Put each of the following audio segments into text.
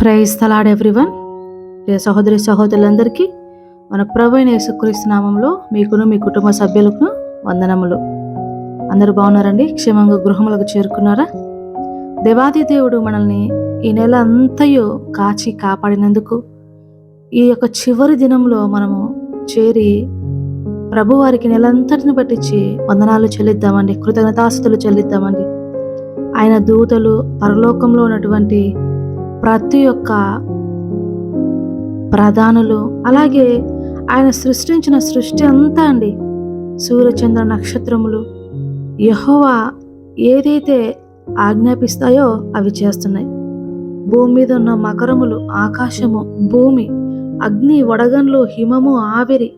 Praise తలాడ్ everyone. ప్రియ సహోదరి సహోదరులందరికీ మన ప్రభు యేసుక్రీస్తు నామంలో మీకును మీ కుటుంబ సభ్యులకు వందనములు. అందరూ బాగున్నారండి? క్షేమంగా గృహములకు చేరుకున్నారా? దేవాది దేవుడు మనల్ని ఈ నెల అంతయు కాచి కాపాడినందుకు ఈ యొక్క చివరి దినంలో మనము చేరి ప్రభువారికి నెలంతటిని పట్టించి వందనాలు చెల్లిద్దామండి కృతజ్ఞతాస్తులు చెల్లిద్దామండి. ఆయన దూతలు పరలోకంలో ఉన్నటువంటి ప్రతి ఒక్క ప్రధానులు అలాగే ఆయన సృష్టించిన సృష్టి అంతా అండి. సూర్యచంద్ర నక్షత్రములు యహోవా ఏదైతే ఆజ్ఞాపిస్తాయో అవి చేస్తున్నాయి. భూమి మీద ఉన్న మకరములు ఆకాశము భూమి అగ్ని వడగన్లు హిమము ఆవిరి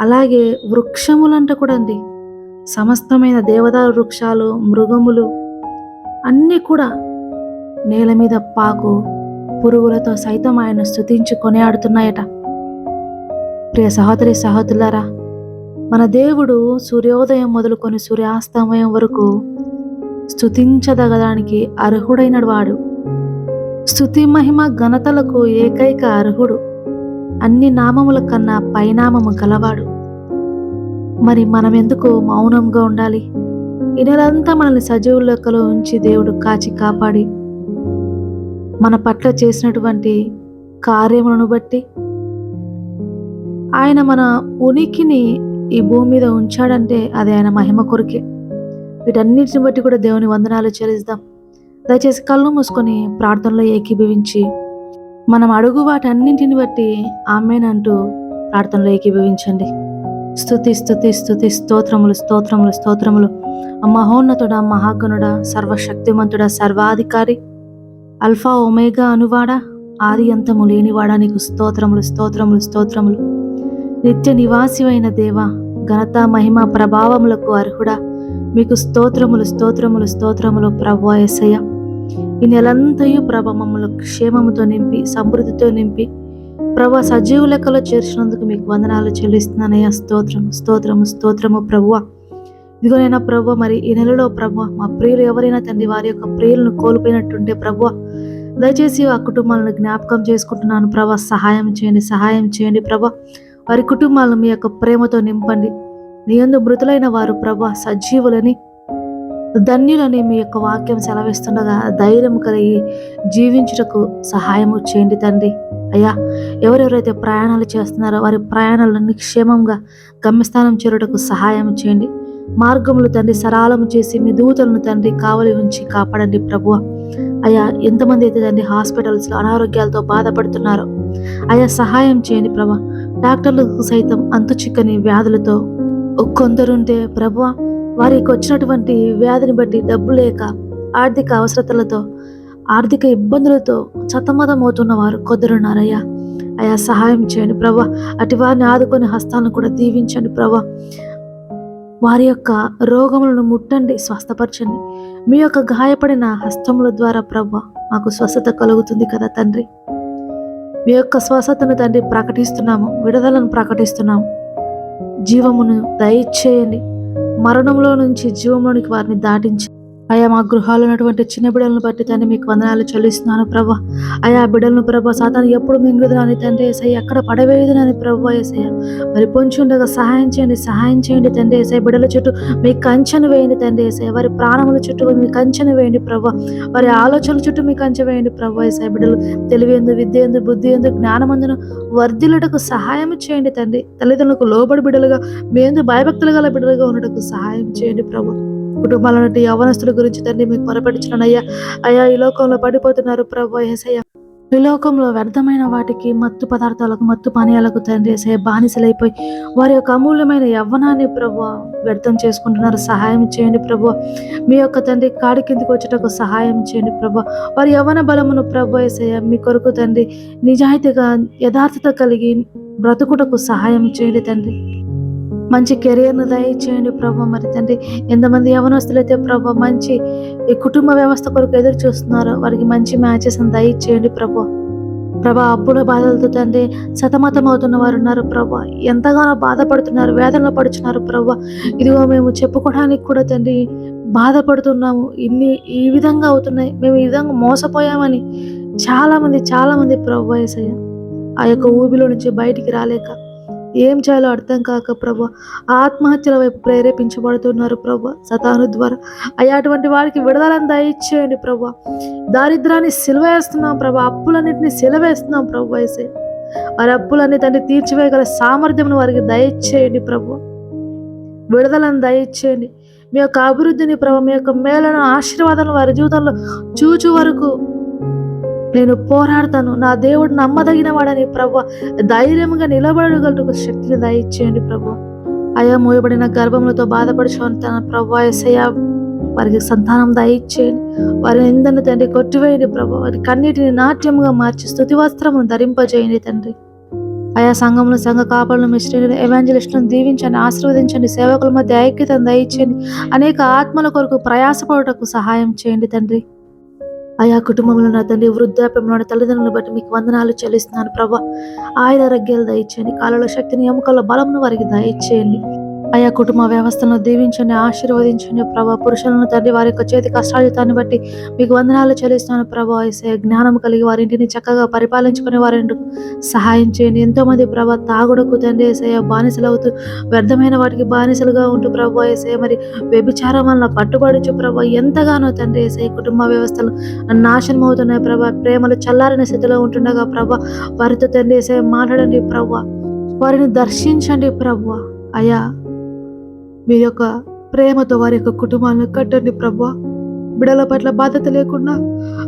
అలాగే వృక్షములంట కూడా అండి. సమస్తమైన దేవదారు వృక్షాలు మృగములు అన్నీ కూడా నేల మీద పాకు పురుగులతో సైతం ఆయన స్థుతించి కొనియాడుతున్నాయట. ప్రియ సహోదరి సహోదరులారా మన దేవుడు సూర్యోదయం మొదలుకొని సూర్యాస్తమయం వరకు స్థుతించదగడానికి అర్హుడైన వాడు. స్థుతి మహిమ ఘనతలకు ఏకైక అర్హుడు. అన్ని నామముల కన్నా పైనామము గలవాడు. మరి మనం ఎందుకు మౌనంగా ఉండాలి? ఈ నెలంతా మనల్ని సజీవుల లెక్కలో ఉంచి దేవుడు కాచి కాపాడి మన పట్ల చేసినటువంటి కార్యములను బట్టి ఆయన మన ఉనికిని ఈ భూమి మీద ఉంచాడంటే అది ఆయన మహిమ కొరికే. వీటన్నిటిని బట్టి కూడా దేవుని వందనాలు చెల్లిద్దాం దయచేసి కళ్ళు మూసుకొని ప్రార్థనలో ఏకీభవించి మనం అడుగు వాటన్నింటిని బట్టి ఆమెనంటూ ప్రార్థనలో ఏకీభవించండి. స్థుతి స్థుతి స్థుతి స్తోత్రములు స్తోత్రములు స్తోత్రములు. మహోన్నతుడా మహాగణుడా సర్వశక్తిమంతుడా సర్వాధికారి అల్ఫా ఒమేగా అనువాడా? ఆది అంతము లేనివాడా? నీకు స్తోత్రములు స్తోత్రములు స్తోత్రములు. నిత్య నివాసివైన దేవా ఘనత మహిమ ప్రభావములకు అర్హుడా. మీకు స్తోత్రములు స్తోత్రములు స్తోత్రములు ప్రభు ఎసయ్య ఈ నెలంతయు ప్రభ మమ్మల్ని క్షేమముతో నింపి సమృద్ధితో నింపి ప్రభా సజీవు లెక్కలో చేర్చినందుకు మీకు వందనాలు చెల్లిస్తున్నానయ్యా. స్తోత్రము స్తోత్రము స్తోత్రము ప్రభువ ఇదిగోనైనా ప్రభు మరి ఈ నెలలో ప్రభు మా ప్రియులు ఎవరైనా తండ్రి వారి యొక్క ప్రియులను కోల్పోయినట్టుంటే ప్రభు దయచేసి ఆ కుటుంబాలను జ్ఞాపకం చేసుకుంటున్నాను. ప్రభా సహాయం చేయండి సహాయం చేయండి ప్రభా. వారి కుటుంబాలను మీ యొక్క ప్రేమతో నింపండి. నీ యందు మృతులైన వారు ప్రభా సజీవులని ధన్యులని మీ యొక్క వాక్యం సెలవిస్తుండగా ధైర్యం కలిగి జీవించుటకు సహాయము చేయండి తండ్రి. అయ్యా ఎవరెవరైతే ప్రయాణాలు చేస్తున్నారో వారి ప్రయాణాలను క్షేమంగా గమ్యస్థానం చేరుటకు సహాయం చేయండి. మార్గములు తండ్రి సరాలము చేసి మీ దూతలను తండ్రి కావలి ఉంచి కాపాడండి ప్రభువ. అయ్యా ఎంతమంది అయితే తండ్రి హాస్పిటల్స్లో అనారోగ్యాలతో బాధపడుతున్నారో అయా సహాయం చేయండి ప్రభా. డాక్టర్లకు సైతం అంతు చిక్కని వ్యాధులతో కొందరుంటే ప్రభు వారికి వచ్చినటువంటి వ్యాధిని బట్టి డబ్బు లేక ఆర్థిక అవసరతలతో ఆర్థిక ఇబ్బందులతో చతమతమవుతున్న వారు కొందరున్నారయ్యా. అయ్యా సహాయం చేయండి ప్రభా. అటు వారిని ఆదుకొని హస్తాలను కూడా దీవించండి ప్రభా. వారి యొక్క రోగములను ముట్టండి స్వస్థపరచండి. మీ యొక్క గాయపడిన హస్తముల ద్వారా ప్రభా మాకు స్వస్థత కలుగుతుంది కదా తండ్రి. మీ యొక్క స్వస్థతను తండ్రి ప్రకటిస్తున్నాము విడుదలను ప్రకటిస్తున్నాము. జీవమును దయచేయండి. మరణంలో నుంచి జీవంలోనికి వారిని దాటించి అయా మా గృహాలు ఉన్నటువంటి చిన్న బిడ్డలను బట్టి తండ్రి మీకు వందనాలు చెల్లిస్తున్నాను ప్రభా. అయా బిడ్డలను ప్రభా సాతాను ఎప్పుడు మింగుదునని తండ్రి ఏసయ్య ఎక్కడ పడవేయుదునని ప్రభా ఏసయ్య. మరి పొంచి ఉండగా సహాయం చేయండి సహాయం చేయండి తండ్రి ఏసయ్య. బిడ్డల చుట్టూ మీ కంచెను వేయండి తండ్రి ఏసయ్య. వారి ప్రాణముల చుట్టూ మీ కంచెను వేయండి ప్రభా. వారి ఆలోచనల చుట్టూ మీ కంచె వేయండి ప్రభా ఏసయ్య. బిడ్డలు తెలివి ఎందు విద్య ఎందు బుద్ధి ఎందు జ్ఞానమందును వర్ధిల్లుటకు సహాయం చేయండి తండ్రి. తల్లిదండ్రులకు లోబడి బిడ్డలుగా మీ ఎందు భయభక్తులు గల బిడ్డలుగా ఉండటకు సహాయం చేయండి ప్రభు. కుటుంబాల నుండి యవనస్తుల గురించి తండ్రి మీకు మొరపెడుచున్నాను అయ్యా ఈ లోకంలో పడిపోతున్నారు ప్రభు ఏసయ్య. ఈ లోకంలో వ్యర్థమైన వాటికి మత్తు పదార్థాలకు మత్తు పానీయాలకు తండ్రి ఏసయ్య బానిసలైపోయి వారి యొక్క అమూల్యమైన యవ్వనాన్ని ప్రభు వ్యర్థం చేసుకుంటున్నారు. సహాయం చేయండి ప్రభు. మీ యొక్క తండ్రి కాడి కిందికి వచ్చేటకు సహాయం చేయండి ప్రభు. వారి యవ్వన బలమును ప్రభు ఏసయ్య మీ కొరకు తండ్రి నిజాయితీగా యథార్థత కలిగి బ్రతుకుటకు సహాయం చేయండి తండ్రి. మంచి కెరియర్ను దయచేయండి ప్రభు మరి తండ్రి. ఎంతమంది యవ్వనస్తులు అయితే ప్రభు మంచి కుటుంబ వ్యవస్థ కొరకు ఎదురు చూస్తున్నారో వారికి మంచి మ్యాచెస్ దయచేయండి ప్రభు. ప్రభా అప్పుల బాధలతో తండ్రి సతమతం అవుతున్న వారు ఉన్నారు ప్రభా. ఎంతగానో బాధపడుతున్నారు వేదనలో పడుచున్నారు ప్రభా. ఇదిగో మేము చెప్పుకోవడానికి కూడా తండ్రి బాధపడుతున్నాము. ఇన్ని ఈ విధంగా అవుతున్నాయి. మేము ఈ విధంగా మోసపోయామని చాలామంది చాలామంది ప్రభు వయసయ్య ఆ యొక్క ఊబిలో నుంచి బయటికి రాలేక ఏం చేయాలో అర్థం కాక ప్రభు ఆత్మహత్యల వైపు ప్రేరేపించబడుతున్నారు ప్రభు సతాను ద్వారా. అయ్యా అటువంటి వారికి విడుదలను దయచేయండి ప్రభు. దారిద్రాన్ని సిలవేస్తున్నాం ప్రభు అప్పులన్నింటినీ సిలవేస్తున్నాం ప్రభు వేసే వారి అప్పులన్నీ తండ్రి తీర్చివేయగల సామర్థ్యం వారికి దయచేయండి ప్రభు. విడుదలను దయచేయండి. మీ యొక్క అభివృద్ధిని ప్రభు మీ యొక్క మేలను ఆశీర్వాదాలను వారి జీవితంలో చూచు వరకు నేను పోరాడతాను. నా దేవుడు నమ్మదగిన వాడని ప్రభు ధైర్యంగా నిలబడగలుగు శక్తిని దయచేయండి ప్రభు. అయా మోయబడిన గర్భములతో బాధపడుచుకొని తన ప్రభు వారికి సంతానం దయచేయండి. వారి నిందను తండ్రి కొట్టివేయండి ప్రభు. వారి కన్నిటిని నాట్యముగా మార్చి స్థుతి వస్త్రమును ధరింపజేయండి తండ్రి. ఆయా సంఘంలో సంఘ కాపలను మిస్టరీలు ఎవాంజలిస్టులను దీవించండి ఆశీర్వదించండి సేవకుల మధ్య ఐక్యతను దయచేయండి. అనేక ఆత్మల కొరకు ప్రయాసపడుటకు సహాయం చేయండి తండ్రి. ఆయా కుటుంబంలో నా తండ్రి వృద్ధాప్యంలో తల్లిదండ్రులను బట్టి మీకు వందనాలు చెల్లిస్తున్నాను ప్రభా. ఆయుధ ఆరోగ్యాలు దయచేయండి కాళ్ళలో శక్తిని ఎముకల బలంను వారికి దయచేయండి. అయా కుటుంబ వ్యవస్థను దీవించండి ఆశీర్వదించండి ప్రభా. పురుషులను తండ్రి వారి యొక్క చేతి కష్టాజితాన్ని బట్టి మీకు వందనాలు చెల్లిస్తాను ప్రభా. ఏసే జ్ఞానం కలిగి వారి ఇంటిని చక్కగా పరిపాలించుకునే వారి సహాయం చేయండి. ఎంతోమంది ప్రభా తాగుడకు తండ్రి ఏసయ బానిసలు అవుతూ వ్యర్థమైన వాటికి బానిసలుగా ఉంటూ ప్రభా ఏసే మరి వ్యభిచారం వలన పట్టుబడుచు ప్రభా. ఎంతగానో తండ్రి ఏసయ కుటుంబ వ్యవస్థలు నాశనం అవుతున్నాయి ప్రభా. ప్రేమలు చల్లారిన స్థితిలో ఉంటుండగా ప్రభా వారితో తండ్రి ఏసయ మాట్లాడండి ప్రభా. వారిని దర్శించండి ప్రభా. అయా మీ యొక్క ప్రేమతో వారి యొక్క కుటుంబాలను కట్టండి ప్రభా. బిడల పట్ల బాధ్యత లేకుండా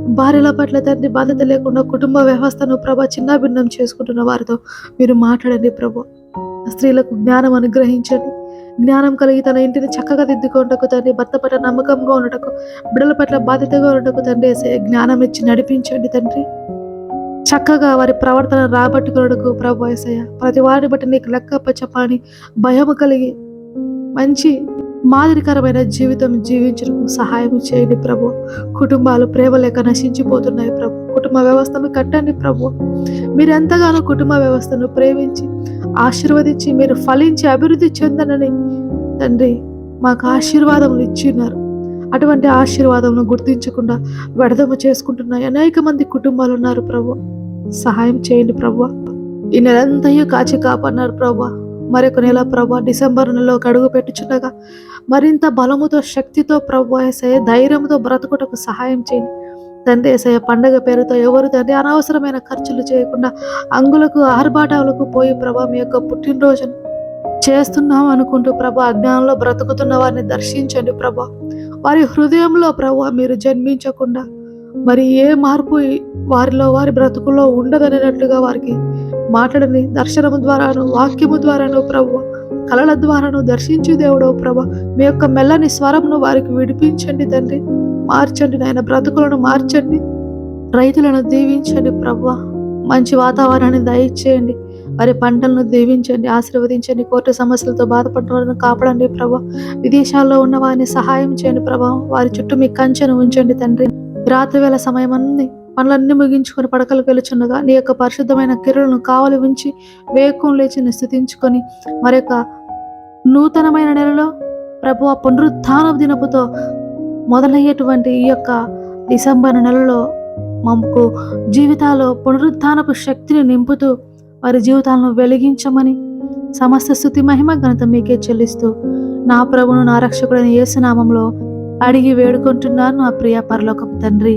భార్యల పట్ల తండ్రి బాధ్యత లేకుండా కుటుంబ వ్యవస్థను ప్రభా చిన్న భిన్నం చేసుకుంటున్న వారితో మీరు మాట్లాడండి ప్రభా. స్త్రీలకు జ్ఞానం అనుగ్రహించండి. జ్ఞానం కలిగి తన ఇంటిని చక్కగా దిద్దుకోవటకు తండ్రి భర్త పట్ల నమ్మకంగా ఉండటకు బిడల పట్ల బాధ్యతగా ఉండటకు తండ్రి జ్ఞానం ఇచ్చి నడిపించండి తండ్రి. చక్కగా వారి ప్రవర్తన రాబట్టుకున్నకు ప్రభు ఏసయ్య ప్రతి వారిని బట్టి నీకు లెక్క చెప్పని భయము కలిగి మంచి మాదిరికరమైన జీవితం జీవించడం సహాయం చేయండి ప్రభు. కుటుంబాలు ప్రేమ లేక నశించిపోతున్నాయి ప్రభు. కుటుంబ వ్యవస్థను కట్టండి ప్రభు. మీరు ఎంతగానో కుటుంబ వ్యవస్థను ప్రేమించి ఆశీర్వదించి మీరు ఫలించి అభివృద్ధి చెందనని తండ్రి మాకు ఆశీర్వాదములు ఇచ్చిన్నారు అటువంటి ఆశీర్వాదమును గుర్తించకుండా విడదమ చేసుకుంటున్నాయి అనేక మంది కుటుంబాలు ఉన్నారు ప్రభు. సహాయం చేయండి ప్రభు. ఈ నెలంతయు కాచి కాపన్నారు ప్రభు. మరొక నెల ప్రభా డిసెంబర్ నెలలో అడుగు పెట్టుచుండగా మరింత బలముతో శక్తితో ప్రభు ఏసయ ధైర్యంతో బ్రతుకుటకు సహాయం చేయండి. తండ్రి ఏసయ పండగ పేరుతో ఎవరు తండ్రి అనవసరమైన ఖర్చులు చేయకుండా అంగులకు ఆర్భాటాలకు పోయి ప్రభా మీ యొక్క పుట్టినరోజును చేస్తున్నాం అనుకుంటూ ప్రభా అజ్ఞానంలో బ్రతుకుతున్న వారిని దర్శించండి ప్రభా. వారి హృదయంలో ప్రభా మీరు జన్మించకుండా మరి ఏ మార్పు వారిలో వారి బ్రతుకులో ఉండదనేటట్లుగా వారికి మాట్లాడని దర్శనము ద్వారాను వాక్యము ద్వారాను ప్రభు కళల ద్వారాను దర్శించు దేవుడో ప్రభ మీ యొక్క మెల్లని స్వరంను వారికి విడిపించండి తండ్రి. మార్చండి నాయన బ్రతుకులను మార్చండి. రైతులను దీవించండి ప్రభు మంచి వాతావరణాన్ని దయచేయండి. వారి పంటలను దీవించండి ఆశీర్వదించండి కోర్టు సమస్యలతో బాధపడిన వారిని కాపాడండి ప్రభా విదేశాల్లో ఉన్న వారిని సహాయం చేయండి ప్రభావం. వారి చుట్టూ మీ కంచెను ఉంచండి తండ్రి. రాత్రి వేళ సమయం అన్ని పనులన్నీ ముగించుకొని పడకలకు వెలుచుండగా నీ యొక్క పరిశుద్ధమైన కిరులను కావలి ఉంచి వేకం లేచి స్థుతించుకొని మరొక నూతనమైన నెలలో ప్రభు ఆ పునరుత్థాన దినపుతో మొదలయ్యేటువంటి ఈ యొక్క డిసెంబర్ నెలలో మాకు జీవితాల్లో పునరుత్థానపు శక్తిని నింపుతూ వారి జీవితాలను వెలిగించమని సమస్త స్థుతి మహిమ ఘనత మీకే చెల్లిస్తూ నా ప్రభును నా రక్షకుడైన యేసునామంలో అడిగి వేడుకుంటున్నాను నా ప్రియ పరలోకపు తండ్రి.